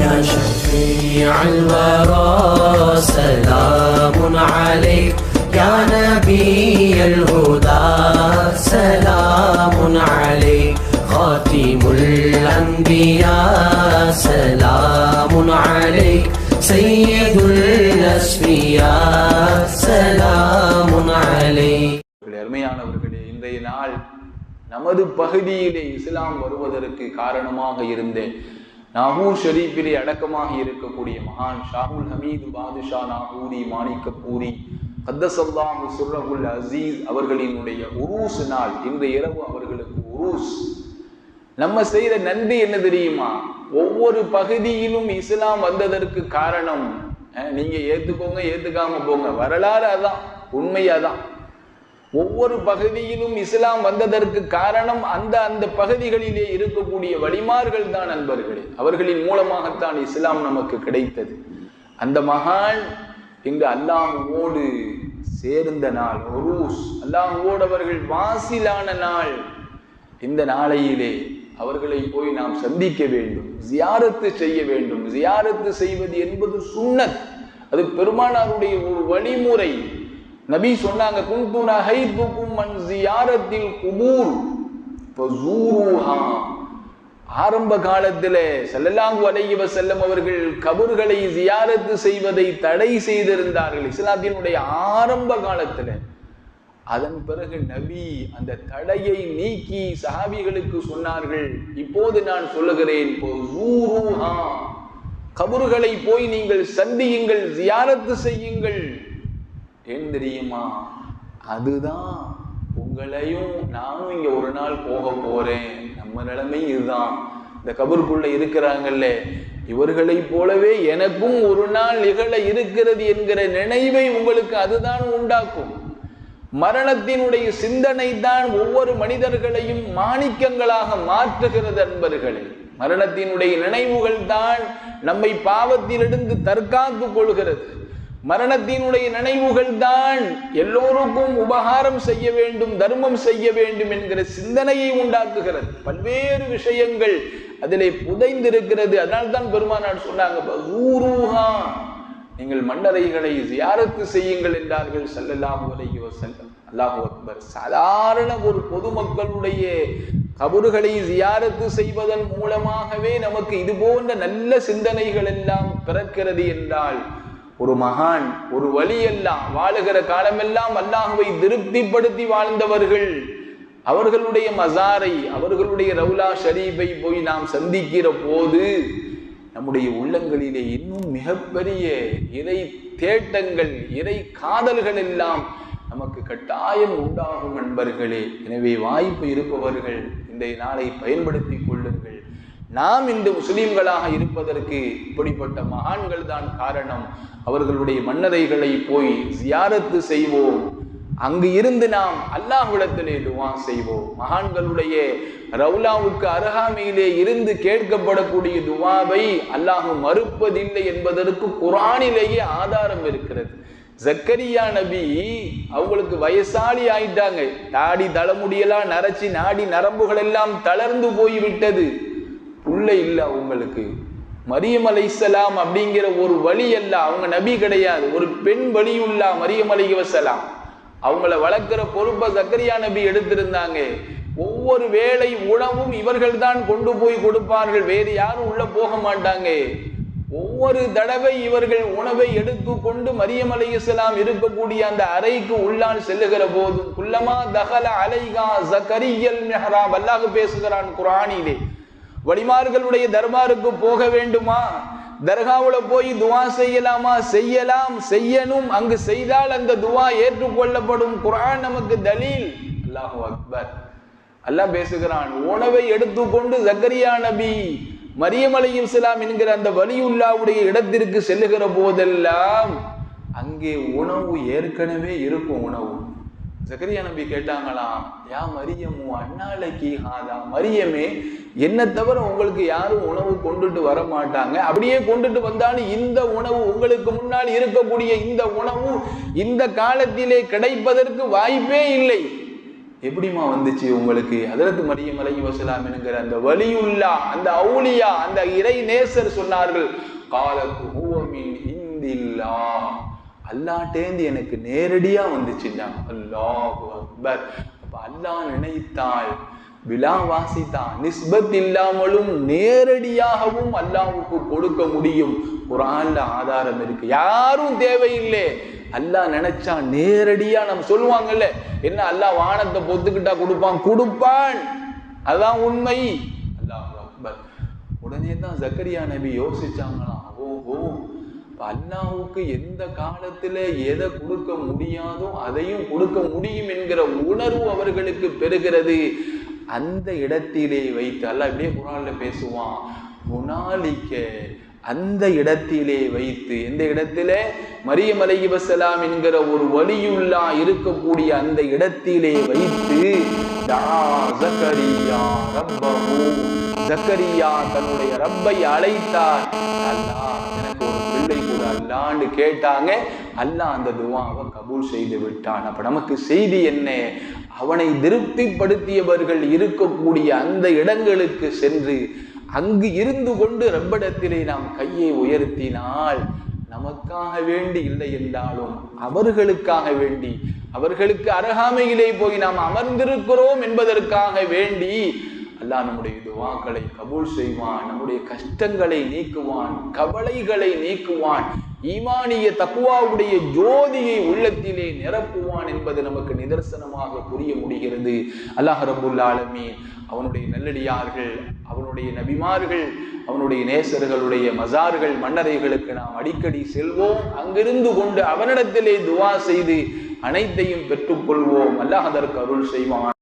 يا شفيع الورى سلام عليك يا نبي الهدى سلام عليك خاتم الأنبياء سلام عليك سيد الأسفياء سلام عليك அவர்களே, அருமையானவர்களே இன்றைய நாள் நமது பகுதியிலே இஸ்லாம் வருவதற்கு காரணமாக இருந்த நாகூர் ஷெரீஃபிலே அடக்கமாக இருக்கக்கூடிய மகான் ஷாகுல் ஹமீது பாதுஷா நாகூரி மாணிக்கப்பூரி கத்தசல்லாஹு சுர்ரகுல் அசீஸ் அவர்களினுடைய உருஸ் நாள். இன்று இரவு அவர்களுக்கு உருஸ். நம்ம செய்யற நன்றி என்ன தெரியுமா? ஒவ்வொரு பகுதியிலும் இஸ்லாம் வந்ததற்கு காரணம். நீங்க ஏத்துக்கோங்க ஏத்துக்காம போங்க. வரலாறு அதான் உண்மையாதான் ஒவ்வொரு பகுதியிலும் இஸ்லாம் வந்ததற்கு காரணம் அந்த அந்த பகுதிகளிலே இருக்கக்கூடிய வழிமார்கள் தான் நண்பர்களே அவர்களின் மூலமாகத்தான் இஸ்லாம் நமக்கு கிடைத்தது. அந்த மகான் இங்கு அல்லாஹுவோடு சேர்ந்த நாள் ஒரூஸ் அல்லாஹுவோடு அவர்கள் வாசிலான நாள். இந்த நாளையிலே அவர்களை போய் நாம் சந்திக்க வேண்டும் ஜியாரத்து செய்ய வேண்டும். ஜியாரத்து செய்வது என்பது சுண்ணத். அது பெருமானாருடைய ஒரு வழிமுறை. நபி சொன்னாங்க குந்து நஹைதுக்கும் மன் ஜியாரத்தில் குபூர். ஆரம்ப காலத்தில் செல்லலாங்கு அலைஹி செல்லும் அவர்கள் கபர்களை ஜியாரத்து செய்வதை தடை செய்திருந்தார்கள் இஸ்லாத்தினுடைய ஆரம்ப காலத்தில். அதன் பிறகு நபி அந்த தடையை நீக்கி சஹாபிகளுக்கு சொன்னார்கள். இப்போது நான் சொல்லுகிறேன் கபர்களை போய் நீங்கள் சந்தியுங்கள் ஜியாரத்து செய்யுங்கள். ஏன் தெரியுமா? அதுதான் உங்களையும் நானும் இங்க ஒரு நாள் போக போறேன். நம்ம நிலைமை இதுதான். இந்த கபருக்குள்ள இருக்கிறாங்கல்ல இவர்களைப் போலவே எனக்கும் ஒரு நாள் நிகழ இருக்கிறது என்கிற நினைவை உங்களுக்கு அதுதான் உண்டாக்கும். மரணத்தினுடைய சிந்தனை தான் ஒவ்வொரு மனிதர்களையும் மாணிக்கங்களாக மாற்றுகிறது அன்பர்களே. மரணத்தினுடைய நினைவுகள் தான் நம்மை பாவத்திலிருந்து தற்காத்துக் கொள்கிறது. மரணத்தினுடைய நினைவுகள் தான் எல்லோருக்கும் உபகாரம் செய்ய வேண்டும் தர்மம் செய்ய வேண்டும் என்கிற சிந்தனையை உண்டாக்குகிறது. பல்வேறு விஷயங்கள் அதிலே புதைந்திருக்கிறது. அதனால்தான் பெருமானார் சொன்னாங்க நீங்கள் மன்னரைகளை ஜியாரத்து செய்யுங்கள் என்றார்கள் செல்லலாம் அலைஹி வஸல்லம். அல்லாஹு அக்பர். சாதாரண ஒரு பொதுமக்களுடைய கபறுகளை ஜியாரத்து செய்வதன் மூலமாகவே நமக்கு இது போன்ற நல்ல சிந்தனைகள் எல்லாம் பிறக்கிறது என்றால் ஒரு மகான் ஒரு வழி எல்லாம் வாழுகிற காலமெல்லாம் அல்லாஹுவை திருப்திப்படுத்தி வாழ்ந்தவர்கள். அவர்களுடைய மசாரை அவர்களுடைய ரவுலா ஷரீஃபை போய் நாம் சந்திக்கிற போது நம்முடைய உள்ளங்களிலே இன்னும் மிகப்பெரிய இறை தேட்டங்கள் இறை காதல்கள் எல்லாம் நமக்கு கட்டாயம் உண்டாகும் நண்பர்களே. எனவே வாய்ப்பு இருப்பவர்கள் இந்த நாளை பயன்படுத்தி நாம் இந்த முஸ்லீம்களாக இருப்பதற்கு இப்படிப்பட்ட மகான்கள் தான் காரணம். அவர்களுடைய மன்னரைகளை போய் ஜியாரத்து செய்வோம். அங்கு இருந்து நாம் அல்லாஹ்விடத்திலே துவா செய்வோம். மகான்களுடைய ரவுலாவுக்கு அருகாமையிலே இருந்து கேட்கப்படக்கூடிய துவாவை அல்லாஹ் மறுப்பதில்லை என்பதற்கு குரானிலேயே ஆதாரம் இருக்கிறது. ஜக்கரியா நபி அவங்களுக்கு வயசாளி ஆயிட்டாங்க. தாடி தலைமுடியெல்லாம் நரைச்சி நாடி நரம்புகள் எல்லாம் தளர்ந்து போய்விட்டது. உள்ளே இல்லை அவங்களுக்கு. மரியம் அலைசலாம் அப்படிங்கிற ஒரு வழி அல்ல. அவங்க நபி கிடையாது. ஒரு பெண் வழியுள்ளா மரியம் அலைவசலாம் அவங்கள வளர்க்குற பொறுப்பை சக்கரியா நபி எடுத்திருந்தாங்க. ஒவ்வொரு வேளை உணவும் இவர்கள் தான் கொண்டு போய் கொடுப்பார்கள். வேறு யாரும் உள்ள போக மாட்டாங்க. ஒவ்வொரு தடவை இவர்கள் உணவை எடுத்து கொண்டு மரியம் அலைஹிஸ்ஸலாம் இருக்கக்கூடிய அந்த அறைக்கு உள்ளால் செல்லுகிற போதும் குல்லமா தகல அலைகா ஜக்கரியல் மெஹராப். அல்லாஹ் பேசுகிறான் குரானிலே வழிமார்களுடைய தர்பாருக்கு போக வேண்டுமா? தர்காவில் போய் துவா செய்யலாமா? செய்யலாம் செய்யணும். அங்கு செய்தால் அந்த துவா ஏற்றுக்கொள்ளப்படும். குரான் நமக்கு தலீல். அல்லாஹு அக்பர். அல்லாஹ் பேசுகிறான் உணவை எடுத்துக்கொண்டு ஜக்கரியா நபி மரியம் இஸ்லாம் என்கிற அந்த வலியுல்லாவுடைய இடத்திற்கு செல்லுகிற போதெல்லாம் அங்கே உணவு ஏற்கனவே இருக்கும் உணவு. ஜக்கரியா நபி கேட்டாங்களாம் யா மரியமு அண்ணாலைக்கு ஹாதா மரியமே என்ன தவிர உங்களுக்கு யாரும் உணவு கொண்டுட்டு வர மாட்டாங்க. அப்படியே கொண்டுட்டு வந்தாலும் இந்த உணவு உங்களுக்கு முன்னால் இருக்கக்கூடிய இந்த உணவு இந்த காலத்திலே கிடைப்பதற்கு வாய்ப்பே இல்லை. எப்படிம்மா வந்துச்சு உங்களுக்கு? அதற்கு மரியம் அலை வசலாம் என்கிற அந்த வலியுல்லா அந்த அவுலியா அந்த இறை நேசர் சொன்னார்கள் காலத்து ஹூவமின் இந்தில்லா. அல்லாட்டேந்து எனக்கு நேரடியா வந்துச்சுன்னா அல்லாஹ் அக்பர். அப்போ அல்லாஹ் நினைத்தால் விழா வாசித்தான் நிஸ்பத் இல்லாமலும் நேரடியாகவும் அல்லாவுக்கு கொடுக்க முடியும். குரான்ல ஆதாரம் இருக்கு. யாரும் தேவையில்லை. அல்லாஹ் நினைச்சா நேரடியா நம்ம சொல்லுவாங்கல்ல என்ன அல்லாஹ் வானத்தை பொத்துக்கிட்டா கொடுப்பான்? கொடுப்பான். அதான் உண்மை. அல்லாஹ் அக்பர். உடனே தான் ஜக்கரியா நபி யோசிச்சாங்களாம் ஓஹோ அல்லாவுக்கு எந்த காலத்துல எதை கொடுக்க முடியாதோ அதையும் கொடுக்க முடியும் என்கிற உணர்வு அவர்களுக்கு பெறுகிறது. அந்த இடத்திலே வைத்து அல்ல அப்படியே குரான்ல பேசுவான் குணாலிக்க அந்த இடத்திலே வைத்து எந்த இடத்துல? மரியம் அலைஹி என்கிற ஒரு வழியுள்ளா இருக்கக்கூடிய அந்த இடத்திலே வைத்து ஜக்கரியா ஜக்கரியா தன்னுடைய ரப்பை அழைத்தார். அல்லாஹ் அல்லான்னு கேட்டாங்க. அல்லாஹ் அந்த துவாவை கபூல் செய்து விட்டான். அப்ப நமக்கு செய்தி என்ன? அவனை திருப்திப்படுத்தியவர்கள் இருக்கக்கூடிய அந்த இடங்களுக்கு சென்று அங்கு இருந்து கொண்டு ரப்படத்திலே நாம் கையை உயர்த்தினால் நமக்காக வேண்டி இல்லை என்றாலும் அவர்களுக்காக வேண்டி அவர்களுக்கு அருகாமையிலே போய் நாம் அமர்ந்திருக்கிறோம் என்பதற்காக வேண்டி அல்லாஹ் நம்முடைய துவாக்களை கபூல் செய்வான் நம்முடைய கஷ்டங்களை நீக்குவான் கவலைகளை நீக்குவான். ஈமானிய தக்குவாவுடைய ஜோதியை உள்ளத்திலே நிரப்புவான் என்பது நமக்கு நிதர்சனமாக புரிய முடிகிறது. அல்லாஹ் ரபுல் அவனுடைய நல்லடியார்கள் அவனுடைய நபிமார்கள் அவனுடைய நேசர்களுடைய மசார்கள் மன்னரைகளுக்கு நாம் அடிக்கடி செல்வோம். அங்கிருந்து கொண்டு அவனிடத்திலே துவா செய்து அனைத்தையும் பெற்றுக்கொள்வோம். அல்லாஹ் அதற்கு அருள் செய்வான்.